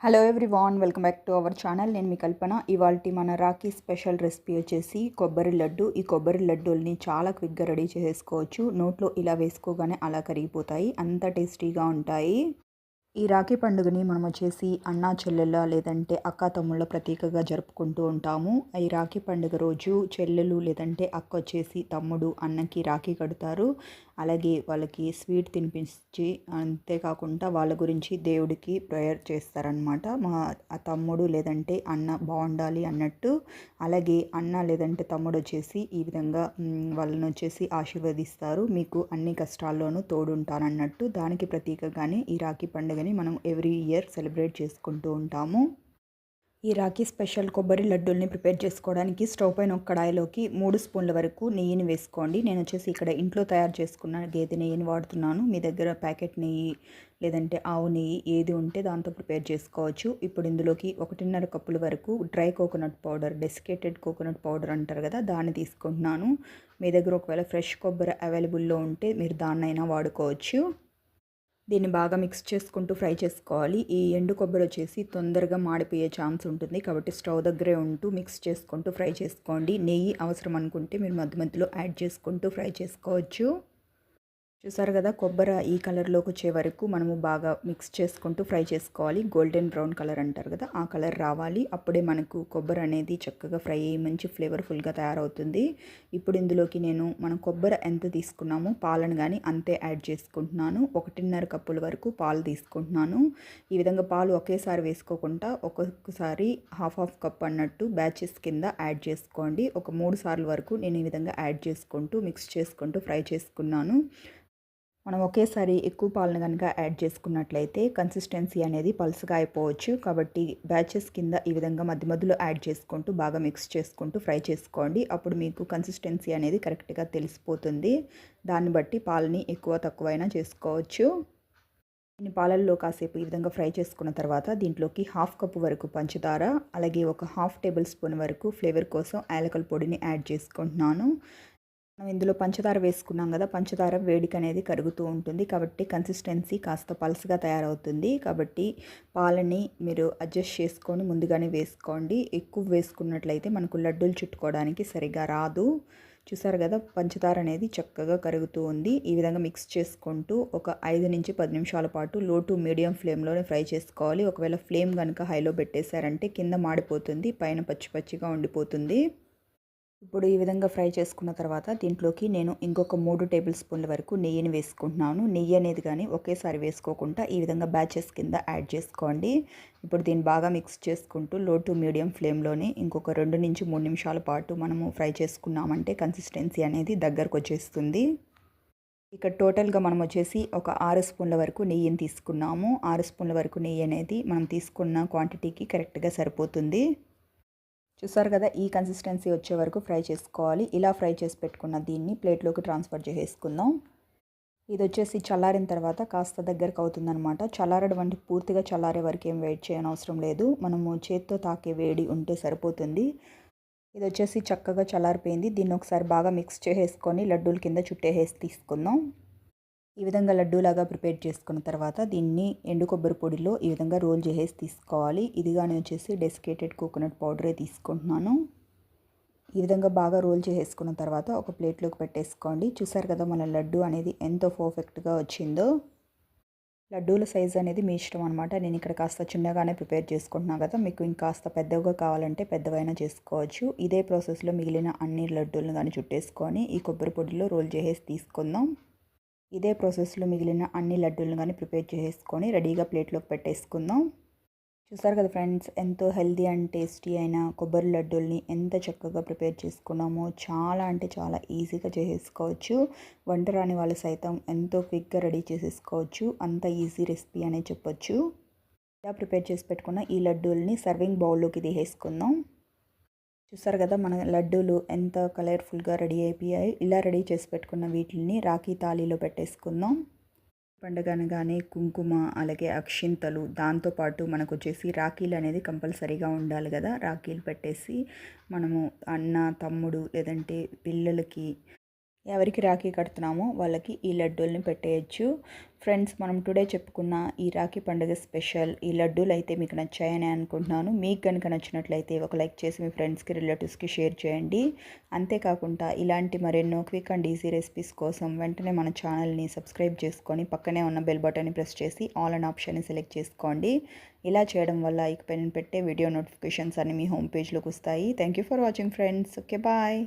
Hello everyone welcome back to our channel నేను మీ కల్పన. ఇవాళ మన రాఖీ స్పెషల్ రెసిపీ వచ్చేసి కొబ్బరి లడ్డు. ఈ కొబ్బరి లడ్డూల్ని చాలా క్విక్గా రెడీ చేసుకోవచ్చు నోట్లో ఇలా వేసుకోగానే అలా కరిగిపోతాయి. అంత టేస్టీగా ఉంటాయి. ఈ రాఖీ పండుగని మనం వచ్చేసి అన్నా చెల్లెళ్ళ లేదంటే అక్క తమ్ముళ్ళ ప్రతీకగా జరుపుకుంటూ ఉంటాము. ఈ రాఖీ పండుగ రోజు చెల్లెలు లేదంటే అక్క వచ్చేసి తమ్ముడు అన్నకి రాఖీ కడతారు. అలాగే వాళ్ళకి స్వీట్ తినిపించి అంతేకాకుండా వాళ్ళ గురించి దేవుడికి ప్రేయర్ చేస్తారనమాట మా తమ్ముడు లేదంటే అన్న బాగుండాలి అన్నట్టు. అలాగే అన్న లేదంటే తమ్ముడు వచ్చేసి ఈ విధంగా వాళ్ళని వచ్చేసి ఆశీర్వదిస్తారు. మీకు అన్ని కష్టాల్లోనూ తోడుంటానన్నట్టు. దానికి ప్రతీకగానే ఈ రాఖీ పండుగని పండుగని మనం ఎవ్రీ ఇయర్ సెలబ్రేట్ చేసుకుంటూ ఉంటాము. ఈ రాఖీ స్పెషల్ కొబ్బరి లడ్డూల్ని ప్రిపేర్ చేసుకోవడానికి స్టవ్ పైన ఒక కడాయిలోకి మూడు స్పూన్ల వరకు నెయ్యిని వేసుకోండి. నేను వచ్చేసి ఇక్కడ ఇంట్లో తయారు చేసుకున్న గేదె నెయ్యిని వాడుతున్నాను. మీ దగ్గర ప్యాకెట్ నెయ్యి లేదంటే ఆవు నెయ్యి ఏది ఉంటే దాంతో ప్రిపేర్ చేసుకోవచ్చు. ఇప్పుడు ఇందులోకి ఒకటిన్నర కప్పుల వరకు dry coconut powder desiccated coconut powder అంటారు కదా దాన్ని తీసుకుంటున్నాను. మీ దగ్గర ఒకవేళ ఫ్రెష్ కొబ్బరి అవైలబుల్లో ఉంటే మీరు దాన్నైనా వాడుకోవచ్చు. దీన్ని బాగా మిక్స్ చేసుకుంటూ ఫ్రై చేసుకోవాలి. ఈ ఎండు కొబ్బరి వచ్చేసి తొందరగా మాడిపోయే ఛాన్స్ ఉంటుంది. కాబట్టి స్టవ్ దగ్గరే ఉంటూ మిక్స్ చేసుకుంటూ ఫ్రై చేసుకోండి. నెయ్యి అవసరం అనుకుంటే మీరు మధ్య మధ్యలో యాడ్ చేసుకుంటూ ఫ్రై చేసుకోవచ్చు. చూసారు కదా కొబ్బరి ఈ కలర్లోకి వచ్చే వరకు మనము బాగా మిక్స్ చేసుకుంటూ ఫ్రై చేసుకోవాలి. గోల్డెన్ బ్రౌన్ కలర్ అంటారు కదా ఆ కలర్ రావాలి. అప్పుడే మనకు కొబ్బరి అనేది చక్కగా ఫ్రై అయ్యి మంచి ఫ్లేవర్ఫుల్గా తయారవుతుంది. ఇప్పుడు ఇందులోకి నేను మనం కొబ్బరి ఎంత తీసుకున్నామో పాలను కానీ అంతే యాడ్ చేసుకుంటున్నాను. ఒకటిన్నర కప్పుల వరకు పాలు తీసుకుంటున్నాను. ఈ విధంగా పాలు ఒకేసారి వేసుకోకుండా ఒక్కొక్కసారి హాఫ్ హాఫ్ కప్ అన్నట్టు బ్యాచెస్ కింద యాడ్ చేసుకోండి. ఒక మూడు సార్లు వరకు నేను ఈ విధంగా యాడ్ చేసుకుంటూ మిక్స్ చేసుకుంటూ ఫ్రై చేసుకున్నాను. మనం ఒకేసారి ఎక్కువ పాలను కనుక యాడ్ చేసుకున్నట్లయితే కన్సిస్టెన్సీ అనేది పల్స్గా అయిపోవచ్చు. కాబట్టి బ్యాచెస్ కింద ఈ విధంగా మధ్య మధ్యలో యాడ్ చేసుకుంటూ బాగా మిక్స్ చేసుకుంటూ ఫ్రై చేసుకోండి. అప్పుడు మీకు కన్సిస్టెన్సీ అనేది కరెక్ట్గా తెలిసిపోతుంది. దాన్ని బట్టి పాలని ఎక్కువ తక్కువైనా చేసుకోవచ్చు. దీన్ని పాలల్లో కాసేపు ఈ విధంగా ఫ్రై చేసుకున్న తర్వాత దీంట్లోకి హాఫ్ కప్ వరకు పంచదార అలాగే ఒక హాఫ్ టేబుల్ స్పూన్ వరకు ఫ్లేవర్ కోసం యాలకల పొడిని యాడ్ చేసుకుంటున్నాను. మనం ఇందులో పంచదార వేసుకున్నాం కదా పంచదార వేడికి అనేది కరుగుతూ ఉంటుంది. కాబట్టి కన్సిస్టెన్సీ కాస్త పల్స్గా తయారవుతుంది. కాబట్టి పాలని మీరు అడ్జస్ట్ చేసుకొని ముందుగానే వేసుకోండి. ఎక్కువ వేసుకున్నట్లయితే మనకు లడ్డూలు చుట్టుకోవడానికి సరిగా రాదు. చూసారు కదా పంచదార అనేది చక్కగా కరుగుతూ ఉంది. ఈ విధంగా మిక్స్ చేసుకుంటూ ఒక ఐదు నుంచి పది నిమిషాల పాటు లో టు మీడియం ఫ్లేమ్లోనే ఫ్రై చేసుకోవాలి. ఒకవేళ ఫ్లేమ్ కనుక హైలో పెట్టేశారంటే కింద మాడిపోతుంది పైన పచ్చి పచ్చిగా ఉండిపోతుంది. ఇప్పుడు ఈ విధంగా ఫ్రై చేసుకున్న తర్వాత దీంట్లోకి నేను ఇంకొక మూడు టేబుల్ స్పూన్ల వరకు నెయ్యిని వేసుకుంటున్నాను. నెయ్యి అనేది కానీ ఒకేసారి వేసుకోకుండా ఈ విధంగా బ్యాచెస్ కింద యాడ్ చేసుకోండి. ఇప్పుడు దీన్ని బాగా మిక్స్ చేసుకుంటూ లో టు మీడియం ఫ్లేమ్లోనే ఇంకొక రెండు నుంచి మూడు నిమిషాల పాటు మనము ఫ్రై చేసుకున్నామంటే కన్సిస్టెన్సీ అనేది దగ్గరకు వచ్చేస్తుంది. ఇక్కడ టోటల్గా మనం వచ్చేసి ఒక ఆరు స్పూన్ల వరకు నెయ్యిని తీసుకున్నాము. ఆరు స్పూన్ల వరకు నెయ్యి అనేది మనం తీసుకున్న క్వాంటిటీకి కరెక్ట్గా సరిపోతుంది. చూసారు కదా ఈ కన్సిస్టెన్సీ వచ్చే వరకు ఫ్రై చేసుకోవాలి. ఇలా ఫ్రై చేసి పెట్టుకున్న దీన్ని ప్లేట్లోకి ట్రాన్స్ఫర్ చేసేసుకుందాం. ఇది వచ్చేసి చల్లారిన తర్వాత కాస్త దగ్గరకు అవుతుందనమాట చల్లారడం వంటి పూర్తిగా చల్లారే వరకు ఏం వెయిట్ చేయనవసరం లేదు. మనము చేత్తో తాకే వేడి ఉంటే సరిపోతుంది. ఇది వచ్చేసి చక్కగా చల్లారిపోయింది. దీన్ని ఒకసారి బాగా మిక్స్ చేసేసుకొని లడ్డూల కింద చుట్టేసేసి తీసుకుందాం. ఈ విధంగా లడ్డూలాగా ప్రిపేర్ చేసుకున్న తర్వాత దీన్ని ఎండు కొబ్బరి పొడిలో ఈ విధంగా రోల్ చేసేసి తీసుకోవాలి. ఇదిగానే వచ్చేసి డెసికేటెడ్ కోకోనట్ పౌడరే తీసుకుంటున్నాను. ఈ విధంగా బాగా రోల్ చేసేసుకున్న తర్వాత ఒక ప్లేట్లోకి పెట్టేసుకోండి. చూసారు కదా మన లడ్డు అనేది ఎంతో పర్ఫెక్ట్గా వచ్చిందో. లడ్డూల సైజ్ అనేది మీ ఇష్టం అనమాట నేను ఇక్కడ కాస్త చిన్నగానే ప్రిపేర్ చేసుకుంటున్నాను కదా. మీకు ఇంకాస్త పెద్దగా కావాలంటే పెద్దవైనా చేసుకోవచ్చు. ఇదే ప్రాసెస్లో మిగిలిన అన్ని లడ్డూలను కానీ చుట్టేసుకొని ఈ కొబ్బరి పొడిలో రోల్ చేసేసి తీసుకుందాం. ఇదే ప్రాసెస్లో మిగిలిన అన్ని లడ్డూలను కానీ ప్రిపేర్ చేసుకొని రెడీగా ప్లేట్లోకి పెట్టేసుకుందాం. చూసారు కదా ఫ్రెండ్స్ ఎంతో హెల్దీ అండ్ టేస్టీ అయిన కొబ్బరి లడ్డూల్ని ఎంత చక్కగా ప్రిపేర్ చేసుకున్నామో చాలా అంటే చాలా ఈజీగా చేసేసుకోవచ్చు వంట రాని వాళ్ళు సైతం ఎంతో క్విక్గా రెడీ చేసేసుకోవచ్చు. అంత ఈజీ రెసిపీ అనే చెప్పొచ్చు. ఇలా ప్రిపేర్ చేసి పెట్టుకున్న ఈ లడ్డూల్ని సర్వింగ్ బౌల్లోకి తీసేసుకుందాం. చూసారు కదా మన లడ్డూలు ఎంత కలర్ఫుల్గా రెడీ అయిపోయాయి. ఇలా రెడీ చేసి పెట్టుకున్న వీటిని రాఖీ తాళీలో పెట్టేసుకుందాం. పండుగ అనగానే కుంకుమ అలాగే అక్షింతలు దాంతోపాటు మనకు వచ్చేసి రాఖీలు అనేది కంపల్సరీగా ఉండాలి కదా. రాఖీలు పెట్టేసి మనము అన్న తమ్ముడు లేదంటే పిల్లలకి ఎవరికి రాఖీ కడుతున్నామో వాళ్ళకి ఈ లడ్డూల్ని పెట్టేయచ్చు. ఫ్రెండ్స్ మనం టుడే చెప్పుకున్న ఈ రాఖీ పండుగ స్పెషల్ ఈ లడ్డూలు అయితే మీకు నచ్చాయని అనుకుంటున్నాను. మీకు కనుక నచ్చినట్లయితే ఒక లైక్ చేసి మీ ఫ్రెండ్స్కి రిలేటివ్స్కి షేర్ చేయండి. అంతేకాకుండా ఇలాంటి మరెన్నో క్విక్ అండ్ ఈజీ రెసిపీస్ కోసం వెంటనే మన ఛానల్ని సబ్స్క్రైబ్ చేసుకొని పక్కనే ఉన్న బెల్ బటన్ని ప్రెస్ చేసి ఆల్ అండ్ ఆప్షన్ని సెలెక్ట్ చేసుకోండి. ఇలా చేయడం వల్ల ఇకపై నేను పెట్టే వీడియో నోటిఫికేషన్స్ అన్ని మీ హోమ్ పేజ్లోకి వస్తాయి. Thank you for watching friends. Okay bye.